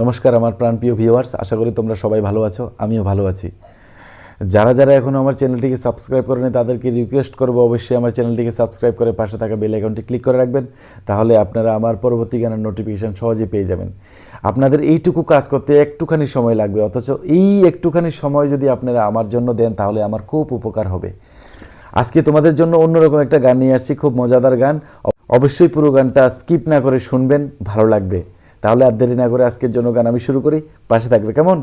নমস্কার আমার প্রাণপ্রিয় ভিউয়ার্স আশা করি তোমরা সবাই ভালো আছো, আমিও ভালো আছি। যারা যারা এখনও আমার চ্যানেলটিকে সাবস্ক্রাইব করেনি, তাদেরকে রিকোয়েস্ট করব অবশ্যই আমার চ্যানেলটিকে সাবস্ক্রাইব করে পাশে থাকা বেল আইকনটি ক্লিক করে রাখবেন, তাহলে আপনারা আমার পরবর্তী গানের নোটিফিকেশান সহজে পেয়ে যাবেন। আপনাদের এইটুকু কাজ করতে একটুখানি সময় লাগবে, অথচ এই একটুখানি সময় যদি আপনারা আমার জন্য দেন, তাহলে আমার খুব উপকার হবে। আজকে তোমাদের জন্য অন্যরকম একটা গান নিয়ে আসছি, খুব মজাদার গান। অবশ্যই পুরো গানটা স্কিপ না করে শুনবেন, ভালো লাগবে। তাহলে আর দেরি না করে আজকের জন্য গান আমি শুরু করি। পাশে থাকবে কেমন?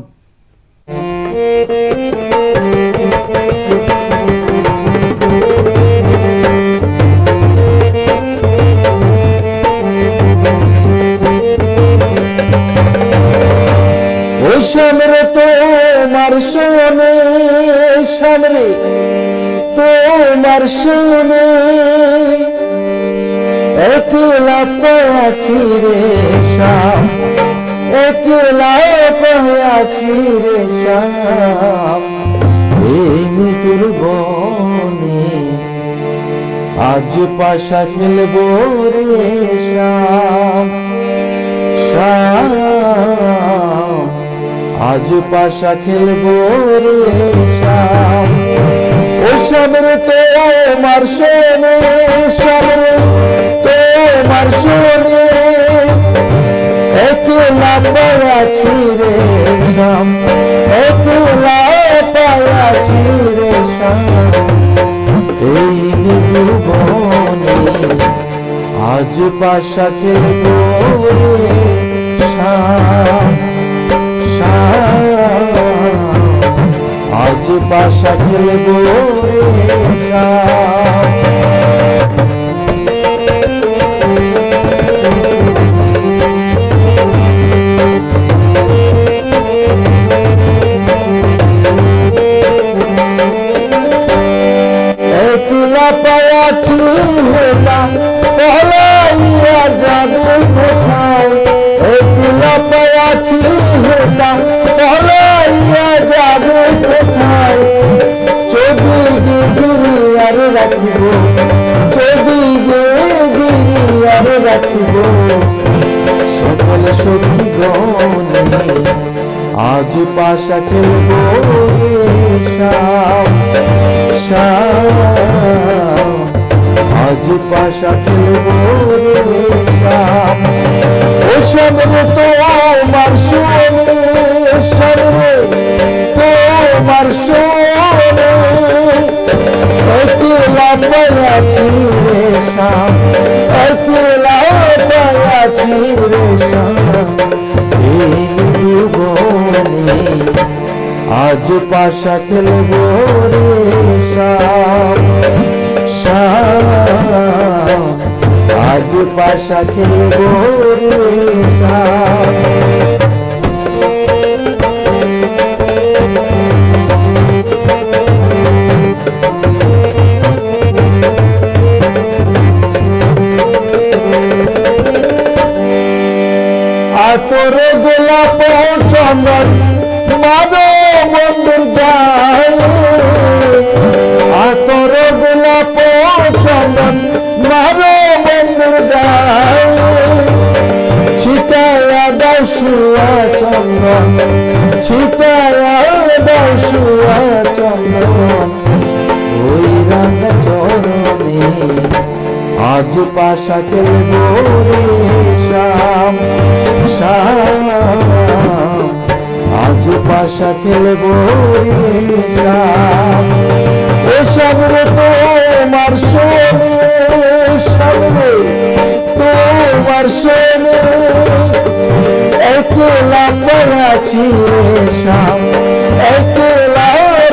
সামনে তোমার শোনে সামনে তোমার শোনে একলা পাচ্ছি রে শাম একলা পাচ্ছি রে শাম এই মৃত্যুর বনে আজ পাশা খেলব রে শাম শাম আজ পাশা খেলব শাম ও সামনে তোমার শোনে সামনে পায়াছি রে শাম এই মৃদু আজ পাশা খেলব রে আজ পাশা খেলব রে শাম রাখিব চোদিকে গিরিয়ার রাখিব। সকল সখী গণে আজ পাশা খেলব আজ পাশা খেলব রে ও সামনে তোমার রে শাম একলা পায়াছি রে শাম এই বনে আজ পাশা খেলব রে শাম শাম আজ পাশা খেলব রে আতর গোলাপ চন্দন মানো বন্ধুর গায়ে। আতর গোলাপ চন্দন মানো বন্ধুর গায়ে। ছিটায়া দাও শুয়া চন্দন ছিটায়া দাও শুয়া চন্দন ওই রাঙা চরণে আজ পাশা খেলব রে আজ পাশা খেলব রে ও সামনে তোমার শোনে সামনে তোমার শোনে। একলা পায়াছি রে শাম একলা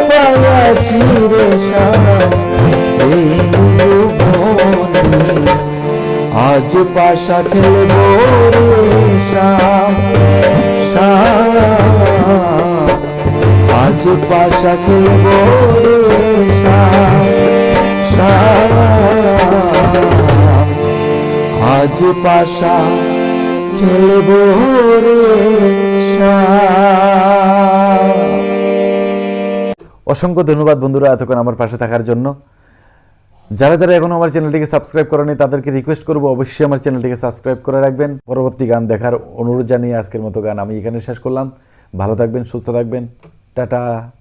পায়াছি রে বনে আজ পাশা খেলব রে শাম আজ পাশা খেলব আজ পাশা খেলব অসংখ্য ধন্যবাদ বন্ধুরা এতক্ষণ আমার পাশে থাকার জন্য। যারা যারা এখনও আমার চ্যানেলটিকে সাবস্ক্রাইব করেনি তাদেরকে রিকোয়েস্ট করব অবশ্যই আমার চ্যানেলটিকে সাবস্ক্রাইব করে রাখবেন। পরবর্তী গান দেখার অনুরোধ জানিয়ে আজকের মতো গান আমি এখানে শেষ করলাম। ভালো থাকবেন, সুস্থ থাকবেন। 哒哒。